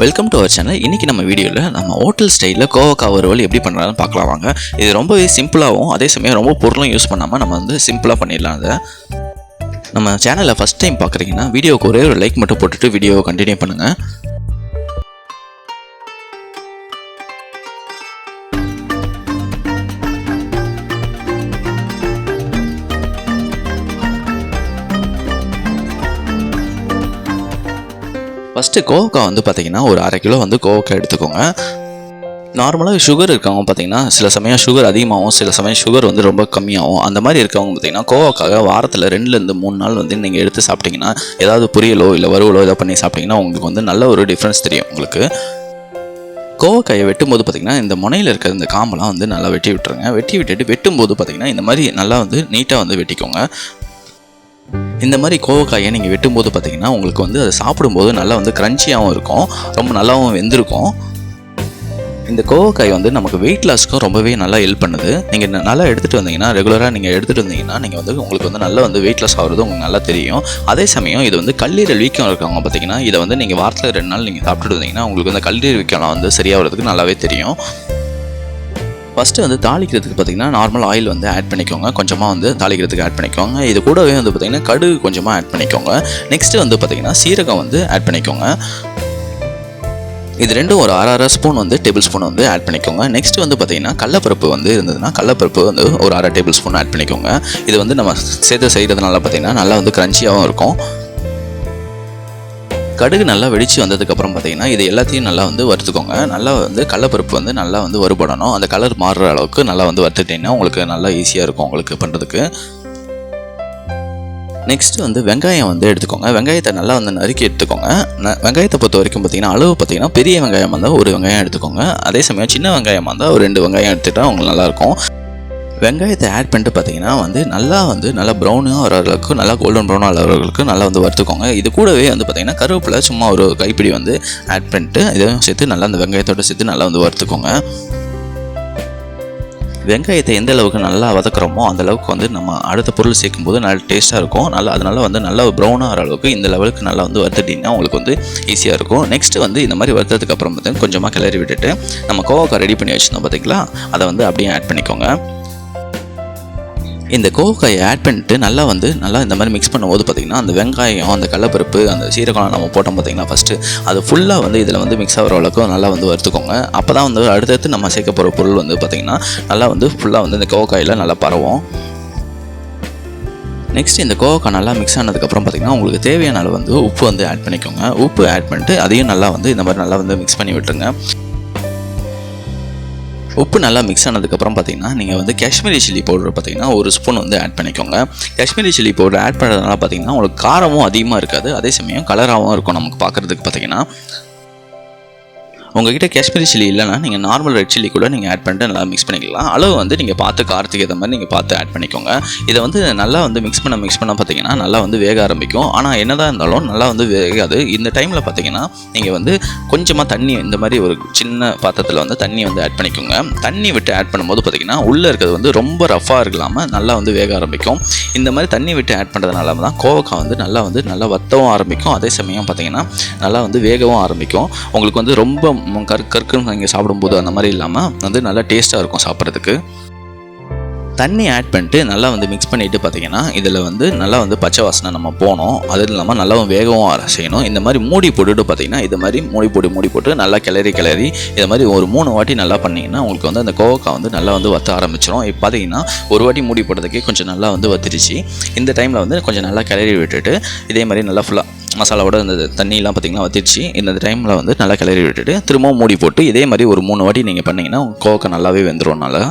Welcome to our channel இன்றைக்கி நம்ம வீடியோவில் நம்ம ஹோட்டல் ஸ்டைலில் கோவக்கா வறுவல் எப்படி பண்ணுறான்னு பார்க்கலாம் வாங்க. இது ரொம்பவே சிம்பிளாகவும் அதே சமயம் ரொம்ப பொருளும் யூஸ் பண்ணாமல் நம்ம வந்து சிம்பிளாக பண்ணிடலாம் அதை நம்ம சேனலை ஃபஸ்ட் டைம் பார்க்குறீங்கன்னா வீடியோவுக்கு ஒரே ஒரு லைக் மட்டும் போட்டுட்டு வீடியோவை கண்டினியூ பண்ணுங்கள் ஃபஸ்ட்டு கோவக்காய் வந்து பார்த்திங்கன்னா ஒரு அரை கிலோ வந்து கோவக்காய் எடுத்துக்கோங்க. நார்மலாக சுகர் இருக்கவங்க பார்த்தீங்கன்னா சில சமயம் சுகர் அதிகமாகவும் சில சமயம் சுகர் வந்து ரொம்ப கம்மியாகும் அந்த மாதிரி இருக்கவங்க பார்த்தீங்கன்னா கோவக்காக வாரத்தில் ரெண்டுலேருந்து மூணு நாள் வந்து நீங்கள் எடுத்து சாப்பிட்டீங்கன்னா ஏதாவது பொரியலோ இல்லை வறுவலோ ஏதோ பண்ணி சாப்பிட்டிங்கன்னா உங்களுக்கு வந்து நல்ல ஒரு டிஃப்ரென்ஸ் தெரியும் உங்களுக்கு. கோவக்காயை வெட்டும்போது பார்த்திங்கன்னா இந்த முனையில் இருக்கிற இந்த காம்பெல்லாம் வந்து நல்லா வெட்டி விட்டுருங்க. வெட்டி விட்டுட்டு வெட்டும்போது பார்த்திங்கன்னா இந்த மாதிரி நல்லா வந்து நீட்டாக வந்து வெட்டிக்கோங்க. இந்த மாதிரி கோவக்காயை நீங்கள் வெட்டும்போது பார்த்தீங்கன்னா உங்களுக்கு வந்து அதை சாப்பிடும்போது நல்லா வந்து க்ரன்ச்சியாகவும் இருக்கும். ரொம்ப நல்லாவும் வெந்திருக்கும். இந்த கோவக்காய் வந்து நமக்கு வெயிட் லாஸ்க்கும் ரொம்பவே நல்லா ஹெல்ப் பண்ணுது. நீங்கள் நல்லா எடுத்துகிட்டு வந்தீங்கன்னா ரெகுலராக நீங்கள் எடுத்துகிட்டு வந்தீங்கன்னா நீங்கள் வந்து உங்களுக்கு வந்து நல்லா வந்து வெயிட் லாஸ் ஆகிறது உங்களுக்கு நல்லா தெரியும். அதே சமயம் இது வந்து கல்லீரல் வீக்கம் இருக்கவங்க பார்த்தீங்கன்னா இதை வந்து நீங்கள் வாரத்தில் ரெண்டு நாள் நீங்கள் சாப்பிட்டுட்டு வந்தீங்கன்னா உங்களுக்கு வந்து கல்லீரல் வீக்கம்லாம் வந்து சரியாகிறதுக்கு நல்லாவே தெரியும். ஃபஸ்ட்டு வந்து தாளிக்கிறதுக்கு பார்த்தீங்கன்னா நார்மல் ஆயில் வந்து ஆட் பண்ணிக்கோங்க. கொஞ்சமாக வந்து தாளிக்கிறதுக்கு ஆட் பண்ணிக்கோங்க. இது கூடவே வந்து பார்த்தீங்கன்னா கடுகு கொஞ்சமாக ஆட் பண்ணிக்கோங்க. நெக்ஸ்ட்டு வந்து பார்த்தீங்கன்னா சீரகம் வந்து ஆட் பண்ணிக்கோங்க. இது ரெண்டும் ஒரு அரை அரை ஸ்பூன் வந்து டேபிள் ஸ்பூன் வந்து ஆட் பண்ணிக்கோங்க. நெக்ஸ்ட் வந்து பார்த்தீங்கன்னா கடலப்பருப்பு வந்து இருந்ததுன்னா கடலப்பருப்பு வந்து ஒரு அரை டேபிள் ஸ்பூன் ஆட் பண்ணிக்கோங்க. இது வந்து நம்ம சேர்த்து செய்கிறதுனால பார்த்தீங்கன்னா நல்லா வந்து க்ரன்ச்சியாகவும் இருக்கும். கடுகு நல்லா வெடிச்சு வந்ததுக்கப்புறம் பார்த்தீங்கன்னா இது எல்லாத்தையும் நல்லா வந்து வறுத்துக்கோங்க. நல்லா வந்து கடலப்பருப்பு வந்து நல்லா வந்து வறுபடணும். அந்த கலர் மாறுற அளவுக்கு நல்லா வந்து வறுத்துட்டிங்கன்னா உங்களுக்கு நல்லா ஈஸியாக இருக்கும் உங்களுக்கு பண்ணுறதுக்கு நெக்ஸ்ட்டு வந்து வெங்காயம் வந்து எடுத்துக்கோங்க. வெங்காயத்தை நல்லா வந்து நறுக்கி எடுத்துக்கோங்க. வெங்காயத்தை பொறுத்த வரைக்கும் பார்த்தீங்கன்னா அளவு பார்த்தீங்கன்னா பெரிய வெங்காயம் வந்தால் ஒரு வெங்காயம் எடுத்துக்கோங்க. அதே சமயம் சின்ன வெங்காயமாக இருந்தால் ஒரு ரெண்டு வெங்காயம் எடுத்துகிட்டா உங்களுக்கு நல்லாயிருக்கும் வெங்காயத்தை ஆட் பண்ணிட்டு பார்த்தீங்கன்னா வந்து நல்லா வந்து நல்லா ப்ரௌனாக வர அளவுக்கு நல்லா கோல்டன் ப்ரௌனாக ஆகிற நல்லா வந்து வறுத்துக்கோங்க. இது கூடவே வந்து பார்த்தீங்கன்னா கருவேப்பிலை சும்மா ஒரு கைப்பிடி வந்து ஆட் பண்ணிட்டு இதையும் சேர்த்து நல்லா அந்த வெங்காயத்தோட சேர்த்து நல்லா வந்து வறுத்துக்கோங்க. வெங்காயத்தை எந்த அளவுக்கு நல்லா வதக்குறோமோ அந்த அளவுக்கு வந்து நம்ம அடுத்த பொருள் சேர்க்கும்போது நல்லா டேஸ்ட்டாக இருக்கும். நல்லா அதனால வந்து நல்லா ப்ரௌனாக ஆகிற அளவுக்கு இந்த லெவலுக்கு நல்லா வந்து வறுத்துட்டிங்கன்னா உங்களுக்கு வந்து ஈஸியாக இருக்கும். நெக்ஸ்ட்டு வந்து இந்த மாதிரி வறுத்ததுக்கு அப்புறம் கொஞ்சமாக கிளறி விட்டுட்டு நம்ம கோவாக்கா ரெடி பண்ணி வச்சுருந்தோம் பார்த்தீங்களா அதை வந்து அப்படியே ஆட் பண்ணிக்கோங்க. இந்த கோவக்காயை ஆட் பண்ணிட்டு நல்லா வந்து நல்லா இந்த மாதிரி மிக்ஸ் பண்ணும்போது பார்த்தீங்கன்னா அந்த வெங்காயம் அந்த கடலப்பருப்பு அந்த சீரகம் நம்ம போட்டோம் பார்த்தீங்கன்னா ஃபஸ்ட்டு அது ஃபுல்லாக வந்து இதில் வந்து மிக்ஸ் ஆகிற அளவுக்கு நல்லா வந்து வறுத்துக்கோங்க. அப்போ தான் வந்து அடுத்தடுத்து நம்ம சேர்க்க போகிற பொருள் வந்து பார்த்திங்கன்னா நல்லா வந்து ஃபுல்லாக வந்து இந்த கோவக்காயில் நல்லா பரவும். நெக்ஸ்ட் இந்த கோவக்காய் நல்லா மிக்ஸ் ஆனதுக்கப்புறம் பார்த்திங்கன்னா உங்களுக்கு தேவையான அளவு வந்து உப்பு வந்து ஆட் பண்ணிக்கோங்க. உப்பு ஆட் பண்ணிட்டு அதையும் நல்லா வந்து இந்த மாதிரி நல்லா வந்து மிக்ஸ் பண்ணி விட்டுருங்க. உப்பு நல்லா மிக்ஸ் ஆனதுக்கப்புறம் பார்த்தீங்கன்னா நீங்கள் வந்து காஷ்மீரி சில்லி பவுடர் பார்த்தீங்கன்னா ஒரு ஸ்பூன் வந்து ஆட் பண்ணிக்கோங்க. காஷ்மீரி சில்லி பவுடர் ஆட் பண்ணுறதுனால பார்த்தீங்கன்னா உங்களுக்கு காரமும் அதிகமாக இருக்காது. அதே சமயம் கலராகவும் இருக்கும் நமக்கு பார்க்குறதுக்கு பார்த்தீங்கன்னா. உங்ககிட்ட காஷ்மீரி சில்லி இல்லைன்னா நீங்கள் நார்மல் ரெட் சில்லி கூட நீங்கள் ஆட் பண்ணிட்டு நல்லா மிக்ஸ் பண்ணிக்கலாம். அளவு வந்து நீங்கள் பார்த்து காரத்துக்கு ஏற்ற மாதிரி நீங்கள் பார்த்து ஆட் பண்ணிக்கோங்க. இதை வந்து நல்லா வந்து மிக்ஸ் பண்ண மிக்ஸ் பண்ண பார்த்தீங்கன்னா நல்லா வந்து வேக ஆரம்பிக்கும். ஆனால் என்னதான் இருந்தாலும் நல்லா வந்து வேகாது. இந்த டைமில் பார்த்தீங்கன்னா நீங்கள் வந்து கொஞ்சமாக தண்ணி இந்த மாதிரி ஒரு சின்ன பாத்திரத்தில் வந்து தண்ணி வந்து ஆட் பண்ணிக்கோங்க. தண்ணி விட்டு ஆட் பண்ணும்போது பார்த்தீங்கன்னா உள்ளே இருக்கிறது வந்து ரொம்ப ரஃபாக இருக்கலாமல் நல்லா வந்து வேக ஆரம்பிக்கும். இந்த மாதிரி தண்ணி விட்டு ஆட் பண்ணுறதுனால தான் கோவக்காய் வந்து நல்லா வந்து நல்லா வத்தவும் ஆரம்பிக்கும். அதே சமயம் பார்த்தீங்கன்னா நல்லா வந்து வேகவும் ஆரம்பிக்கும். உங்களுக்கு வந்து ரொம்ப ம், கரு கற்குன்னு நீங்கள் சாப்பிடும்போது அந்த மாதிரி இல்லாமல் வந்து நல்லா டேஸ்ட்டாக இருக்கும் சாப்பிட்றதுக்கு. தண்ணி ஆட் பண்ணிட்டு நல்லா வந்து மிக்ஸ் பண்ணிட்டு பார்த்தீங்கன்னா இதில் வந்து நல்லா வந்து பச்சை வாசனை நம்ம போனோம். அது இல்லாமல் நல்லாவும் வேகவும் செய்யணும். இந்த மாதிரி மூடி போட்டுட்டு பார்த்தீங்கன்னா இது மாதிரி மூடி போட்டு மூடி போட்டு நல்லா கிளறி கிளறி இது மாதிரி ஒரு மூணு வாட்டி நல்லா பண்ணிங்கன்னா உங்களுக்கு வந்து அந்த கோவக்காய் வந்து நல்லா வந்து வத்த ஆரம்பிச்சிடும் இப்போ பார்த்தீங்கன்னா ஒரு வாட்டி மூடி போட்டதுக்கே கொஞ்சம் நல்லா வந்து வத்திருச்சு. இந்த டைமில் வந்து கொஞ்சம் நல்லா கிளறி விட்டுட்டு இதே மாதிரி நல்லா ஃபுல்லாக மசாலாவோட இந்த தண்ணியெலாம் பார்த்திங்கன்னா வத்திடுச்சு. இந்த டைமில் வந்து நல்லா கிளறி விட்டுட்டு திரும்பவும் மூடி போட்டு இதே மாதிரி ஒரு மூணு வாட்டி நீங்கள் பண்ணிங்கன்னா கோக்கை நல்லாவே வெந்துடும் நல்லா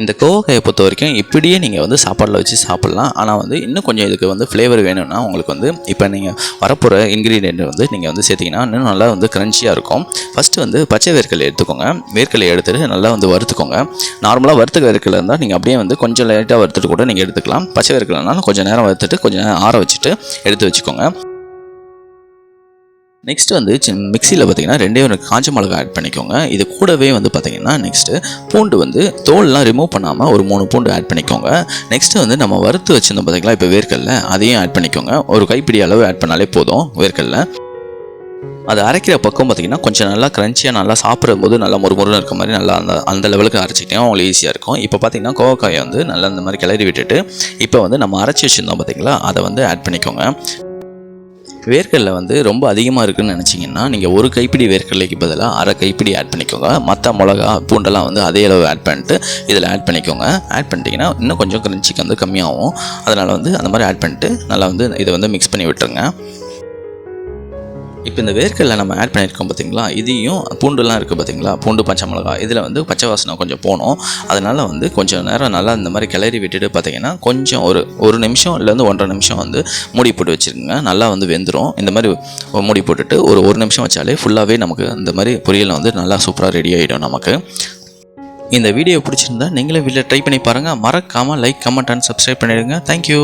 இந்த கோவக்காயை பொறுத்த வரைக்கும் இப்படியே நீங்கள் வந்து சாப்பாடில் வச்சு சாப்பிட்லாம். ஆனால் வந்து இன்னும் கொஞ்சம் இதுக்கு வந்து ஃப்ளேவர் வேணும்னா உங்களுக்கு வந்து இப்போ நீங்கள் வரப்போகிற இன்க்ரீடியண்ட் வந்து நீங்கள் வந்து சேர்த்திங்கன்னா இன்னும் நல்லா வந்து க்ரன்ச்சியாக இருக்கும். ஃபஸ்ட்டு வந்து பச்சை வேர்க்கலை எடுத்துக்கோங்க. வேர்க்கலை எடுத்துகிட்டு நல்லா வந்து வறுத்துக்கோங்க. நார்மலாக வறுத்த வேர்க்கலை இருந்தால் நீங்கள் அப்படியே வந்து கொஞ்சம் லைட்டாக வறுத்துட்டு கூட நீங்கள் எடுத்துக்கலாம். பச்சை வேர்க்கலைனாலும் கொஞ்சம் நேரம் வறுத்துட்டு கொஞ்சம் நேரம் ஆற வச்சுட்டு எடுத்து வச்சுக்கோங்க. நெக்ஸ்ட் வந்து மிக்சியில் பார்த்தீங்கன்னா ரெண்டே ஒரு காஞ்ச மிளகா ஆட் பண்ணிக்கோங்க. இது கூடவே வந்து பார்த்தீங்கன்னா நெக்ஸ்ட்டு பூண்டு வந்து தோல்லாம் ரிமூவ் பண்ணாமல் ஒரு மூணு பூண்டு ஆட் பண்ணிக்கோங்க. நெக்ஸ்ட்டு வந்து நம்ம வறுத்து வச்சிருந்தோம் பார்த்தீங்களா இப்போ வேர்க்கல்ல அதையும் ஆட் பண்ணிக்கோங்க. ஒரு கைப்பிடி அளவு ஆட் பண்ணாலே போதும் வேர்க்கல்ல அது அரைக்கிற பக்கம் பார்த்தீங்கன்னா கொஞ்சம் நல்லா க்ரன்ச்சியாக நல்லா சாப்பிடும் போது நல்லா முறுமுறுன்னு இருக்க மாதிரி நல்லா அந்த அந்த லெவலுக்கு அரைச்சிக்கிட்டே அவங்களுக்கு ஈஸியாக இருக்கும். இப்போ பார்த்தீங்கன்னா கோவக்காயை வந்து நல்லா இந்த மாதிரி கிளறி விட்டுட்டு இப்போ வந்து நம்ம அரைச்சி வச்சுருந்தோம் பார்த்தீங்களா அதை வந்து ஆட் பண்ணிக்கோங்க. வேர்க்கடலை வந்து ரொம்ப அதிகமாக இருக்குன்னு நினச்சிங்கன்னா நீங்கள் ஒரு கைப்பிடி வேர்க்கடலைக்கு பதிலாக அரை கைப்பிடி ஆட் பண்ணிக்கோங்க. மற்ற மிளகா பூண்டெல்லாம் வந்து அதே அளவு ஆட் பண்ணிட்டு இதில் ஆட் பண்ணிக்கோங்க. ஆட் பண்ணிட்டீங்கன்னா இன்னும் கொஞ்சம் கிரன்ச்சிக்கு வந்து கம்மியாகும். அதனால் வந்து அந்த மாதிரி ஆட் பண்ணிட்டு நல்லா வந்து இதை வந்து மிக்ஸ் பண்ணி விட்டுருங்க. இப்போ இந்த வேர்க்கடலை நம்ம ஆட் பண்ணியிருக்கோம் பார்த்தீங்களா? இதையும் பூண்டுலாம் இருக்குது பார்த்தீங்களா? பூண்டு பச்சை மிளகா. இதில் வந்து பச்சை வாசனை கொஞ்சம் போகணும். அதனால் வந்து கொஞ்சம் நேரம் நல்லா இந்த மாதிரி கிளறி விட்டுட்டு பார்த்தீங்கன்னா கொஞ்சம் ஒரு ஒரு நிமிஷம் இல்லைருந்து ஒன்றரை நிமிஷம் வந்து மூடி போட்டு வச்சுருங்க. நல்லா வந்து வெந்துடும் இந்த மாதிரி மூடி போட்டுட்டு ஒரு ஒரு நிமிஷம் வச்சாலே ஃபுல்லாகவே நமக்கு இந்த மாதிரி பொரியல் வந்து நல்லா சூப்பராக ரெடி ஆகிடும் நமக்கு. இந்த வீடியோ பிடிச்சிருந்தா நீங்களே வீட்டில் ட்ரை பண்ணி பாருங்கள் மறக்காமல் லைக் கமெண்ட் அண்ட் சப்ஸ்கிரைப் பண்ணிடுங்க. Thank you